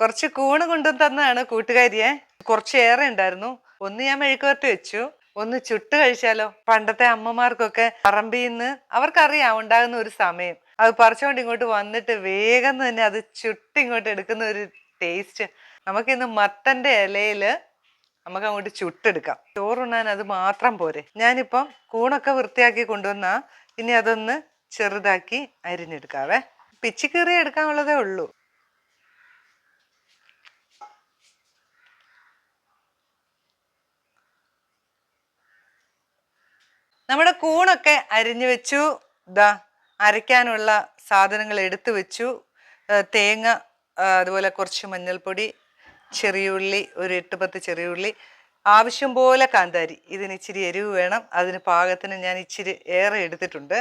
കുറച്ച് കൂണ് കൊണ്ടു തന്നതാണ് കൂട്ടുകാരിയെ. കുറച്ചേറെ ഉണ്ടായിരുന്നു. ഒന്ന് ഞാൻ മെഴുക്കുവരട്ടി വെച്ചു. ഒന്ന് ചുട്ട് കഴിച്ചാലോ? പണ്ടത്തെ അമ്മമാർക്കൊക്കെ പറമ്പിന്ന് അവർക്കറിയാം ഉണ്ടാകുന്ന ഒരു സമയം. അത് പറിച്ചുകൊണ്ട് ഇങ്ങോട്ട് വന്നിട്ട് വേഗം തന്നെ അത് ചുട്ടിങ്ങോട്ട് എടുക്കുന്ന ഒരു ടേസ്റ്റ് നമുക്കിന്ന് മത്തന്റെ ഇലയിൽ നമുക്ക് അങ്ങോട്ട് ചുട്ടെടുക്കാം. ചോറുണ്ണാൻ അത് മാത്രം പോരെ. ഞാനിപ്പം കൂണൊക്കെ വൃത്തിയാക്കി കൊണ്ടുവന്ന ഇനി അതൊന്ന് ചെറുതാക്കി അരിഞ്ഞെടുക്കാവേ. പിച്ചിക്കീറി എടുക്കാനുള്ളതേ ഉള്ളൂ. നമ്മുടെ കൂണൊക്കെ അരിഞ്ഞു വെച്ചു. ദാ അരയ്ക്കാനുള്ള സാധനങ്ങൾ എടുത്തു വെച്ചു. തേങ്ങ അതുപോലെ കുറച്ച് മഞ്ഞൾപ്പൊടി ചെറിയുള്ളി ഒരു എട്ട് പത്ത് ചെറിയുള്ളി ആവശ്യം പോലെ കാന്താരി. ഇതിന് ഇച്ചിരി എരിവ് വേണം. അതിന് പാകത്തിന് ഞാൻ ഇച്ചിരി ഏറെ എടുത്തിട്ടുണ്ട്.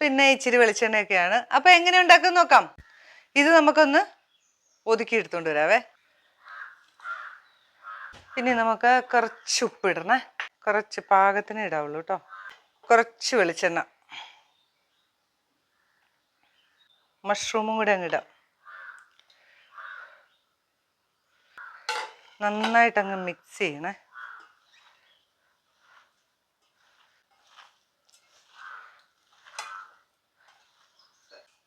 പിന്നെ ഇച്ചിരി വെളിച്ചെണ്ണയൊക്കെയാണ്. അപ്പോൾ എങ്ങനെ ഉണ്ടാക്കും നോക്കാം. ഇത് നമുക്കൊന്ന് ഒതുക്കി എടുത്തുകൊണ്ട് വരാവേ. പിന്നെ നമുക്ക് കുറച്ച് ഉപ്പ് ഇടണേ. കുറച്ച് പാകത്തിന് ഇടാവുള്ളൂ കേട്ടോ. കുറച്ച് വെളിച്ചെണ്ണ. മഷ്റൂമും കൂടെ അങ്ങ് ഇടാം. നന്നായിട്ട് അങ്ങ് മിക്സ് ചെയ്യണേ.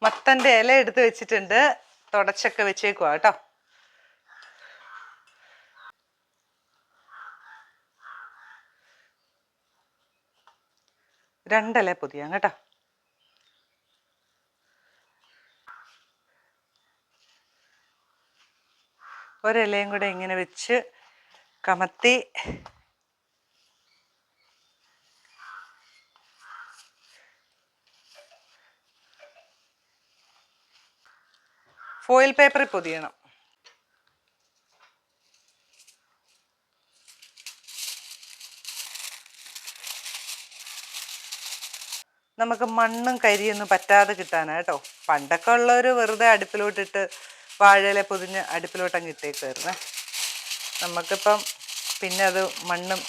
മത്തന്റെ ഇല എടുത്ത് വെച്ചിട്ടുണ്ട്. തുടച്ചൊക്കെ വെച്ചേക്കുവാ കേട്ടോ. രണ്ടില പൊതിയാം കേട്ടോ? ഒരിലയും കൂടെ ഇങ്ങനെ വെച്ച് കമത്തി. ഫോയിൽ പേപ്പറിൽ പൊതിയണം. നമുക്ക് മണ്ണും കരിയൊന്നും പറ്റാതെ കിട്ടാനാ കേട്ടോ. പണ്ടൊക്കെ ഉള്ളവർ വെറുതെ അടുപ്പിലോട്ടിട്ട് വാഴയില പൊതിഞ്ഞ് അടുപ്പിലോട്ടം അങ്ങ് ഇട്ടേക്കുമായിരുന്നേ നമുക്കിപ്പം പിന്നെ അത് മണ്ണും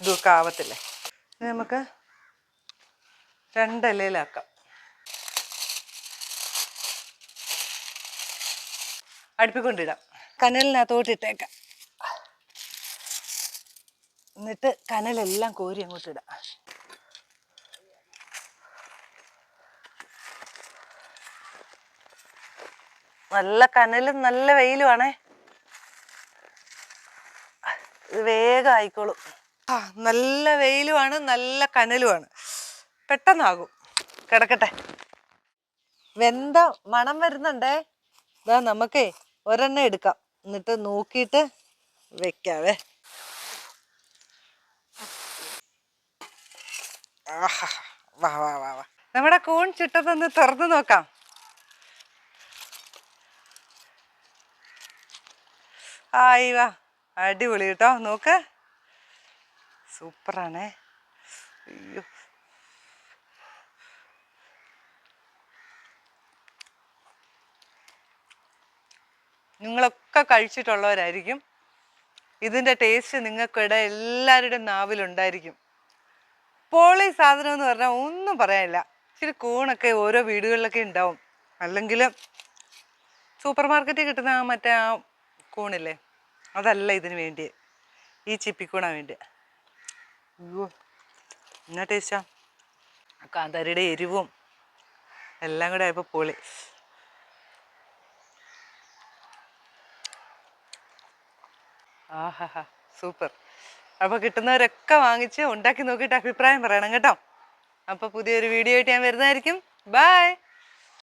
ഇതൊക്കെ ആവത്തില്ലേ. നമുക്ക് രണ്ടിലയിലാക്കാം. അടുപ്പിക്കൊണ്ടിടാം. കനലിനകത്തോട്ട് ഇട്ടേക്കാം. എന്നിട്ട് കനലെല്ലാം കോരി അങ്ങോട്ട് ഇടാം നല്ല കനലും നല്ല വെയിലുമാണേ. ഇത് വേഗം ആയിക്കോളും. ആ നല്ല വെയിലുമാണ് നല്ല കനലുമാണ്. പെട്ടെന്നാകും. കിടക്കട്ടെ. വെന്ത മണം വരുന്നുണ്ടേ? ഇതാ നമുക്കേ ഒരെണ്ണം എടുക്കാം. എന്നിട്ട് നോക്കിയിട്ട് വെക്കാവേ. വാ വാ വാ വാ. നമ്മുടെ കൂൺ ചുട്ടതൊന്ന് തുറന്നു നോക്കാം. ആയി വാ. അടിപൊളി കേട്ടോ. നോക്ക്. സൂപ്പറാണേ. അയ്യോ. നിങ്ങളൊക്കെ കഴിച്ചിട്ടുള്ളവരായിരിക്കും. ഇതിന്റെ ടേസ്റ്റ് നിങ്ങൾക്കിടെ എല്ലാവരുടെയും നാവിലുണ്ടായിരിക്കും പോളി സാധനം എന്ന് പറഞ്ഞാൽ ഒന്നും പറയാനില്ല. ഇച്ചിരി കൂണൊക്കെ ഓരോ വീടുകളിലൊക്കെ ഉണ്ടാവും. അല്ലെങ്കിൽ സൂപ്പർ മാർക്കറ്റിൽ കിട്ടുന്ന മറ്റേ ആ കൂണില്ലേ അതല്ല ഇതിന് വേണ്ടി ഈ ചിപ്പിക്കൂണാ വേണ്ടി അയ്യോ എന്നാ ടേസ്റ്റാ കാന്താരിയുടെ എരിവും എല്ലാം കൂടെ ആയപ്പോൾ പൊളി. ആഹാ സൂപ്പർ. അപ്പോൾ കിട്ടുന്നവരൊക്കെ വാങ്ങിച്ച് ഉണ്ടാക്കി നോക്കിയിട്ട് അഭിപ്രായം പറയണം കേട്ടോ. അപ്പോൾ പുതിയൊരു വീഡിയോ ആയിട്ട് ഞാൻ വരുന്നതായിരിക്കും. ബൈ